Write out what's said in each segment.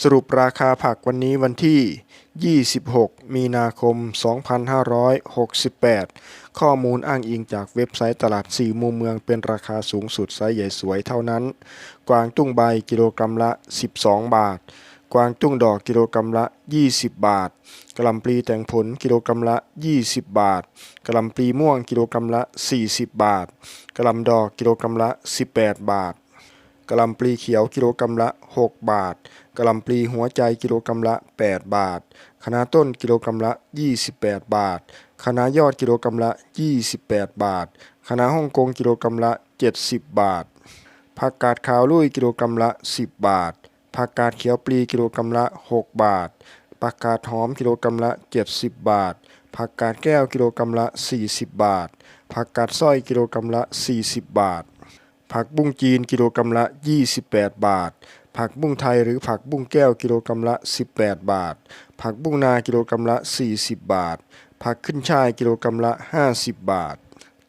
สรุปราคาผักวันนี้วันที่ 26 มีนาคม 2568 ข้อมูลอ้างอิงจากเว็บไซต์ตลาดสี่มุมเมืองเป็นราคาสูงสุดไซส์ใหญ่สวยเท่านั้น กวางตุ้งใบกิโลกรัมละ 12 บาท กวางตุ้งดอกกิโลกรัมละ 20 บาทกะลำปลีแต่งผลกิโลกรัมละ 20 บาทกะลำปลีม่วงกิโลกรัมละ 40 บาทกะลำดอกกิโลกรัมละ 18 บาทกะลำปลีเขียวกิโลกรัมละ 6 บาท กะลำปลีหัวใจกิโลกรัมละ 8 บาทคะน้าต้นกิโลกรัมละ 28 บาทคะน้ายอดกิโลกรัมละ 28 บาทคะน้าฮ่องกงกิโลกรัมละ 70 บาทผักกาดขาวลุยกิโลกรัมละ 10 บาทผักกาดเขียวปลีกิโลกรัมละ 6 บาทผักกาดหอมกิโลกรัมละ 70 บาทผักกาดแก้วกิโลกรัมละ 40 บาทผักกาดสร้อยกิโลกรัมละ 40 บาทผักบุ้งจีนกิโลกรัมละ 28 บาท ผักบุ้งไทยหรือผักบุ้งแก้วกิโลกรัมละ 18 บาท ผักบุ้งนากิโลกรัมละ 40 บาท ผักขึ้นช่ายกิโลกรัมละ 50 บาท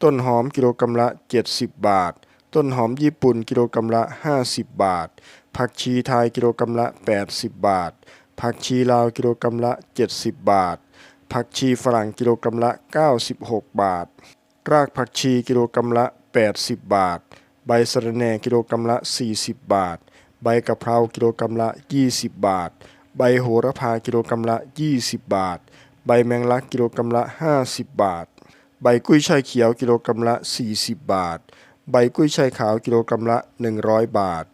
ต้นหอมกิโลกรัมละ 70 บาท ต้นหอมญี่ปุ่นกิโลกรัมละ 50 บาท ผักชีไทยกิโลกรัมละ 80 บาท ผักชีลาวกิโลกรัมละ 70 บาท ผักชีฝรั่งกิโลกรัมละ 96 บาท รากผักชีกิโลกรัมละ 80 บาท ใบสะระแหน่กิโลกรัมละ 40 บาท ใบกะเพรากิโลกรัมละ 20 บาท ใบโหระพากิโลกรัมละ 20 บาท ใบแมงลักกิโลกรัมละ 50 บาท ใบกุ้ยช่ายเขียวกิโลกรัมละ 40 บาท ใบกุ้ยช่ายขาวกิโลกรัมละ 100 บาท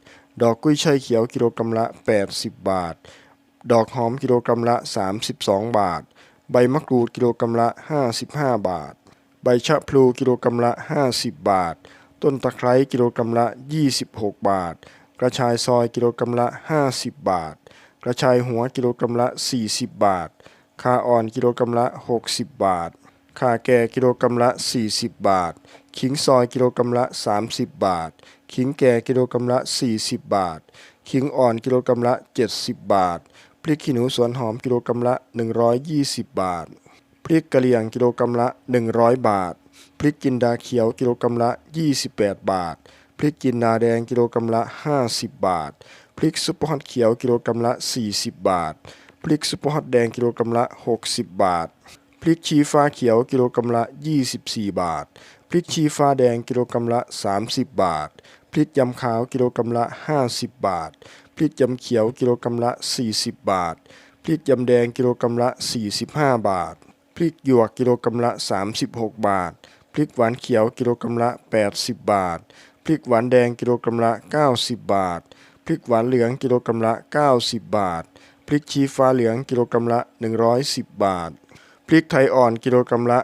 ดอกกุ้ยช่ายเขียวกิโลกรัมละ 80 บาท ดอกหอมกิโลกรัมละ 32 บาท ใบมะกรูดกิโลกรัมละ 55 บาท ใบชะพลูกิโลกรัมละ 50 บาท ต้นตะไคร้กิโลกรัมละ 26 บาท กระชายซอยกิโลกรัมละ 50 บาท กระชายหัวกิโลกรัมละ 40 บาทคาอ่อนกิโลกรัมละ 60 บาท ข่าแก่กิโลกรัมละ 40 บาท ขิงซอยกิโลกรัมละ 30 บาท ขิงแก่กิโลกรัมละ 40 บาท ขิงอ่อนกิโลกรัมละ 70 บาท พริกขี้หนูสวนหอมกิโลกรัมละ 120 บาท พริกกะเหรี่ยงกิโลกรัมละ 100 บาท พริกจินดาเขียวกิโลกรัมละ 28 บาท พริกจินดาแดงกิโลกรัมละ 50 บาท พริกซุปเปอร์ฮอตเขียวกิโลกรัมละ 40 บาท พริกซุปเปอร์ฮอตแดงกิโลกรัมละ 60 บาท พริกชี้ฟ้าเขียวกิโลกรัมละ 24 บาท พริกชี้ฟ้าแดงกิโลกรัมละ 30 บาท พริกยำขาวกิโลกรัมละ 50 บาท พริกยำเขียวกิโลกรัมละ 40 บาท พริกยำแดงกิโลกรัมละ 45 บาท พริกหยวกกิโลกรัมละ 36 บาท พริกหวานเขียวกิโลกรัมละ 80 บาท พริกหวานแดงกิโลกรัมละ 90 บาท พริกหวานเหลืองกิโลกรัมละ 90 บาท พริกชี้ฟ้าเหลืองกิโลกรัมละ 110 บาท พริกไทยอ่อนกิโลกรัมละ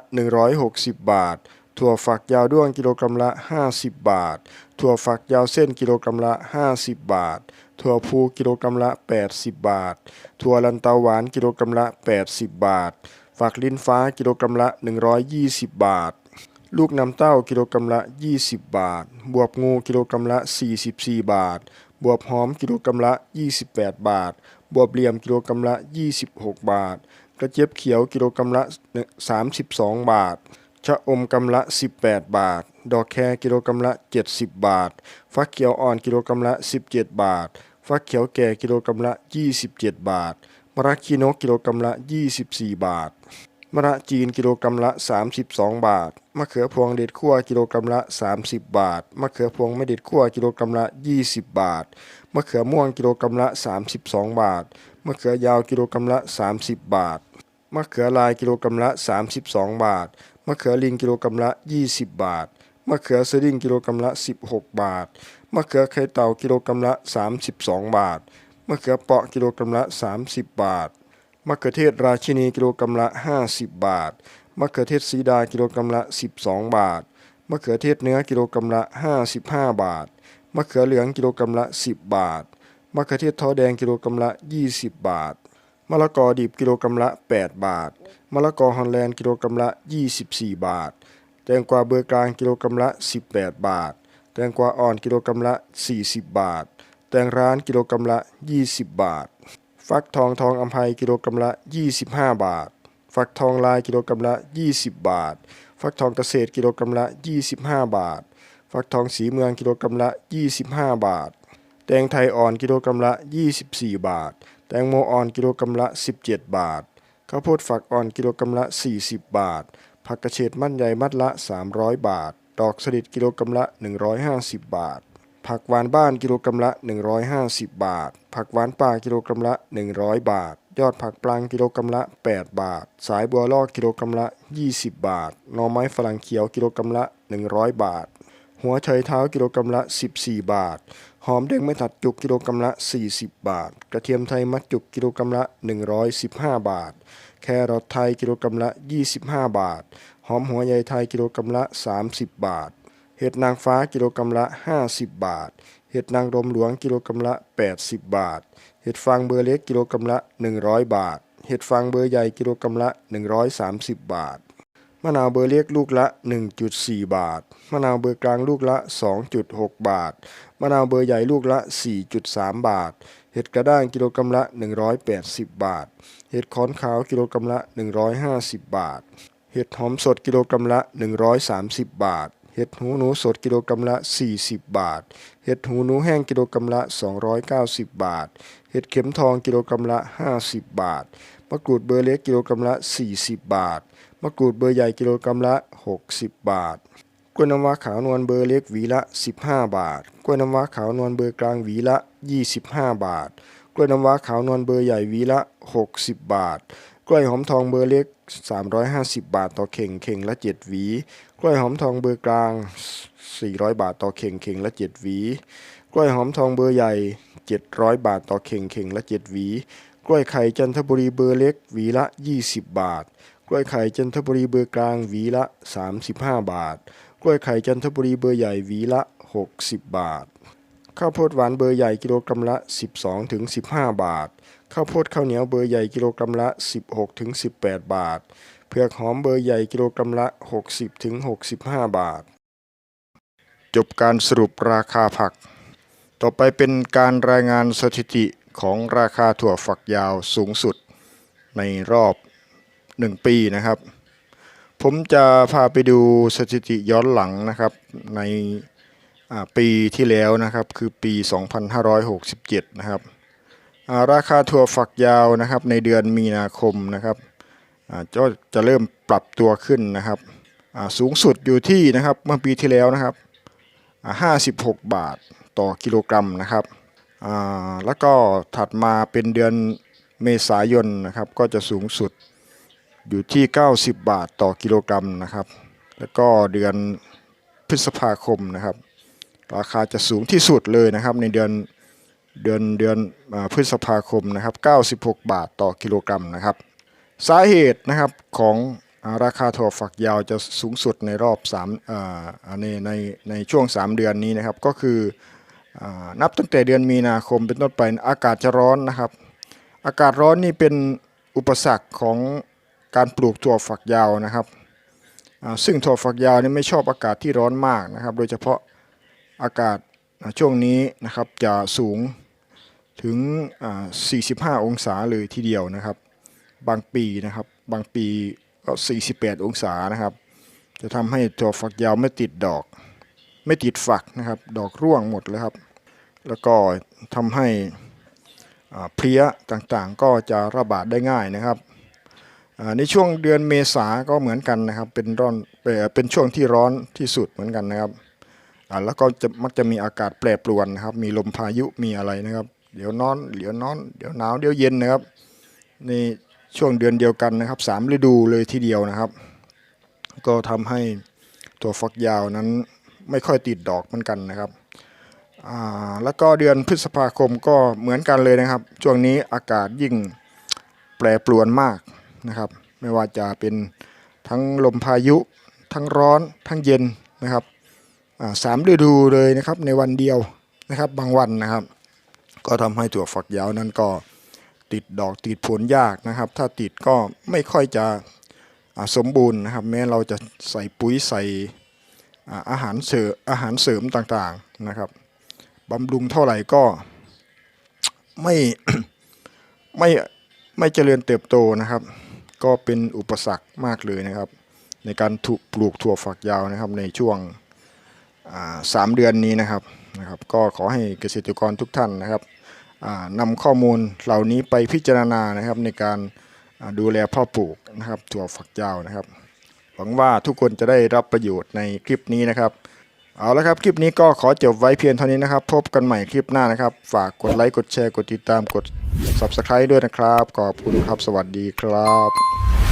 160 บาท ถั่วฝักยาวด้วงกิโลกรัมละ 50 บาท ถั่วฝักยาวเส้นกิโลกรัมละ 50 บาท ถั่วพูกิโลกรัมละ 80 บาท ถั่วลันเตาหวานกิโลกรัมละ 80 บาท ฝักลิ้นฟ้ากิโลกรัมละ 120 บาท ลูกน้ำเต้ากิโลกรัมละ 20 บาท บวบงูกิโลกรัมละ 44 บาท บวบหอมกิโลกรัมละ 28 บาท บวบเหลี่ยมกิโลกรัมละ 26 บาท กระเจี๊ยบเขียวกิโลกรัมละ 32 บาท ชะอมกำละ 18 บาท ดอกแคกิโลกรัมละ 70 บาท ฟักเขียวอ่อนกิโลกรัมละ 17 บาท ฟักเขียวแก่กิโลกรัมละ 27 บาทมะระคีนกกิโลกรัมละ 24 บาท มะระจีนกิโลกรัมละ 32 บาท มะเขือพวงเด็ดขั่วกิโลกรัมละ 30 บาท มะเขือพวงไม่เด็ดขั่วกิโลกรัมละ 20 บาท มะเขือม่วงกิโลกรัมละ 32 บาท มะเขือยาวกิโลกรัมละ 30 บาท มะเขือลายกิโลกรัมละ 32 บาท มะเขือลิงกิโลกรัมละ 20 บาท มะเขือสดิ้งกิโลกรัมละ 16 บาท มะเขือไข่เต่ากิโลกรัมละ 32 บาท มะเขือเปาะกิโลกรัมละ 30 บาท มะเขือเทศราชินีกิโลกรัมละ 50 บาท มะเขือเทศสีดากิโลกรัมละ 12 บาท มะเขือเทศเนื้อกิโลกรัมละ 55 บาท มะเขือเหลืองกิโลกรัมละ 10 บาท มะเขือเทศท้อแดงกิโลกรัมละ 20 บาท มะละกอดิบกิโลกรัมละ 8 บาท มะละกอฮอลแลนด์กิโลกรัมละ 24 บาท แตงกวาเบอร์กลางกิโลกรัมละ 18 บาท แตงกวาอ่อนกิโลกรัมละ 40 บาท แตงร้านกิโลกรัมละ 20 บาท ฟักทองทองอัมภัยกิโลกรัมละ 25 บาท ฟักทองลายกิโลกรัมละ 20 บาท ฟักทองเกษตรกิโลกรัมละ 25 บาท ฟักทองสีเมืองกิโลกรัมละ 25 บาท แตงไทยอ่อนกิโลกรัมละ 24 บาท แตงโมอ่อนกิโลกรัมละ 17 บาท ข้าวโพดฝักอ่อนกิโลกรัมละ 40 บาท ผักกระเฉดมัดใหญ่มัดละ 300 บาท ดอกสลิดกิโลกรัมละ 150 บาท ผักหวานบ้านกิโลกรัมละ 150 บาท ผักหวานป่ากิโลกรัมละ 100 บาท ยอดผักปลางกิโลกรัมละ 8 บาท สายบัวลอกกิโลกรัมละ 20 บาทหน่อไม้ฝรั่งเขียวกิโลกรัมละ 100 บาท หัวไชเท้ากิโลกรัมละ 14 บาท หอมแดงไม่ตัดจุกกิโลกรัมละ 40 บาท กระเทียมไทยมัดจุกกิโลกรัมละ 115 บาท แครอทไทยกิโลกรัมละ 25 บาท หอมหัวใหญ่ไทยกิโลกรัมละ 30 บาท เห็ดนางฟ้ากิโลกรัมละ 50 บาท เห็ดนางรมหลวงกิโลกรัมละ 80 บาท เห็ดฟางเบอร์เล็กกิโลกรัมละ 100 บาท เห็ดฟางเบอร์ใหญ่กิโลกรัมละ 130 บาท มะนาวเบอร์เล็กลูกละ 1.4 บาท มะนาวเบอร์กลางลูกละ 2.6 บาท มะนาวเบอร์ใหญ่ลูกละ 4.3 บาท เห็ดกระด้างกิโลกรัมละ 180 บาท เห็ดขอนขาวกิโลกรัมละ 150 บาท เห็ดหอมสดกิโลกรัมละ 130 บาท เห็ดหูหนูสดกิโลกรัมละ 40 บาท เห็ดหูหนูแห้งกิโลกรัมละ 290 บาท เห็ดเข็มทองกิโลกรัมละ 50 บาท มะกรูดเบอร์เล็กกิโลกรัมละ 40 บาท มะกรูดเบอร์ใหญ่กิโลกรัมละ 60 บาท กล้วยน้ำว้าขาวนวลเบอร์เล็กหวีละ 15 บาท กล้วยน้ำว้าขาวนวลเบอร์กลางหวีละ 25 บาท กล้วยน้ำว้าขาวนวลเบอร์ใหญ่หวีละ 60 บาท กล้วยหอมทองเบอร์เล็ก 350 บาทต่อเข่งเข่งละ 7 หวี กล้วยหอมทองเบอร์กลาง 400 บาทต่อเข่งเข่งละ 7 หวี กล้วยหอมทองเบอร์ใหญ่ 700 บาทต่อเข่งเข่งละ 7 หวี กล้วยไข่จันทบุรีเบอร์เล็ก หวีละ 20 บาท กล้วยไข่จันทบุรีเบอร์กลางหวีละ 35 บาท กล้วยไข่จันทบุรีเบอร์ใหญ่หวีละ 60 บาท ข้าวโพดหวานเบอร์ใหญ่กิโลกรัมละ 12ถึง15 บาท ข้าวโพดข้าวเหนียวเบอร์ใหญ่กิโลกรัมละ 16ถึง18 บาท เผือกหอมเบอร์ใหญ่กิโลกรัมละ 60ถึง65 บาท จบการสรุปราคาผัก ต่อไปเป็นการรายงานสถิติของราคาถั่วฝักยาวสูงสุดในรอบ 1 ปีนะครับ ผมจะพาไปดูสถิติย้อนหลังนะครับในปีที่แล้วนะครับคือปี 2567 นะครับ ราคาถั่วฝักยาวนะครับ ในเดือนมีนาคมนะครับก็จะเริ่มปรับตัวขึ้นนะครับสูงสุดอยู่ที่นะครับเมื่อปีที่แล้วนะครับ 56 บาทต่อกิโลกรัมนะครับแล้วก็ถัดมาเป็นเดือนเมษายนนะครับก็จะสูงสุดอยู่ที่ 90 บาทต่อกิโลกรัมนะครับ แล้วก็เดือนพฤษภาคมนะครับ ราคาจะสูงที่สุดเลยนะครับในเดือน เดือนเดือนอพฤษภาคมนะครับ 96 บาทต่อกิโลกรัมนะครับ สาเหตุนะครับของอราคาถั่วฝักยาวจะสูงสุดในรอบ3อ่าในในในช่วง 3 เดือนนี้นะครับ ก็คืออนับตั้งแต่เดือนมีนาคมเป็นต้นไปอากาศจะร้อนนะครับ อากาศร้อนนี่เป็นอุปสรรคของการปลูกถั่วฝักยาวนะครับซึ่งถั่วฝักยาวนี่ไม่ชอบอากาศที่ร้อนมากนะครับ โดยเฉพาะอากาศช่วงนี้นะครับจะสูง ถึง 45 องศาเลยทีเดียวนะครับ บางปีนะครับ บางปีก็ 48 องศานะครับ จะทำให้ถั่วฝักยาวไม่ติดดอก ไม่ติดฝักนะครับ ดอกร่วงหมดเลยครับ แล้วก็ทำให้เพลี้ยต่างๆ ก็จะระบาดได้ง่ายนะครับในช่วงเดือนเมษาก็เหมือนกันนะครับ เป็นร้อนเป็นช่วงที่ร้อนที่สุดเหมือนกันนะครับแล้วก็จะมักจะมีอากาศแปรปรวนนะครับ มีลมพายุมีอะไรนะครับ เดี๋ยวร้อนเดี๋ยวร้อน เดี๋ยวหนาวเดี๋ยวเย็นนะครับ ในช่วงเดือนเดียวกันนะครับสามฤดูเลยทีเดียวนะครับ ก็ทำให้ตัวฟักยาวนั้นไม่ค่อยติดดอกเหมือนกันนะครับอ่าแล้วก็เดือนพฤษภาคมก็เหมือนกันเลยนะครับ ช่วงนี้อากาศยิ่งแปรปรวนมากนะครับ ไม่ว่าจะเป็นทั้งลมพายุ ทั้งร้อนทั้งเย็นนะครับอ่าสามฤดูเลยนะครับในวันเดียวนะครับบางวันนะครับ ก็ทำให้ถั่วฝักยาวนั้นก็ติดดอกติดผลยากนะครับ ถ้าติดก็ไม่ค่อยจะสมบูรณ์นะครับ แม้เราจะใส่ปุ๋ยใส่อาอาหารเสริมอาหารเสริมต่างๆนะครับบำรุงเท่าไหร่ก็ไม่ไม่ไม่เจริญเติบโตนะครับ ก็เป็นอุปสรรคมากเลยนะครับ ในการถูกปลูกถั่วฝักยาวนะครับในช่วงสามเดือนนี้นะครับนะครับ ก็ขอให้เกษตรกรทุกท่านนะครับ นำข้อมูลเหล่านี้ไปพิจารณานะครับในการดูแลพ่อปลูกนะครับถั่วฝักยาวนะครับ หวังว่าทุกคนจะได้รับประโยชน์ในคลิปนี้นะครับ เอาละครับคลิปนี้ก็ขอจบไว้เพียงเท่านี้นะครับ พบกันใหม่คลิปหน้านะครับ ฝากกดไลค์กดแชร์กดติดตามกด Subscribe ด้วยนะครับ ขอบคุณครับสวัสดีครับ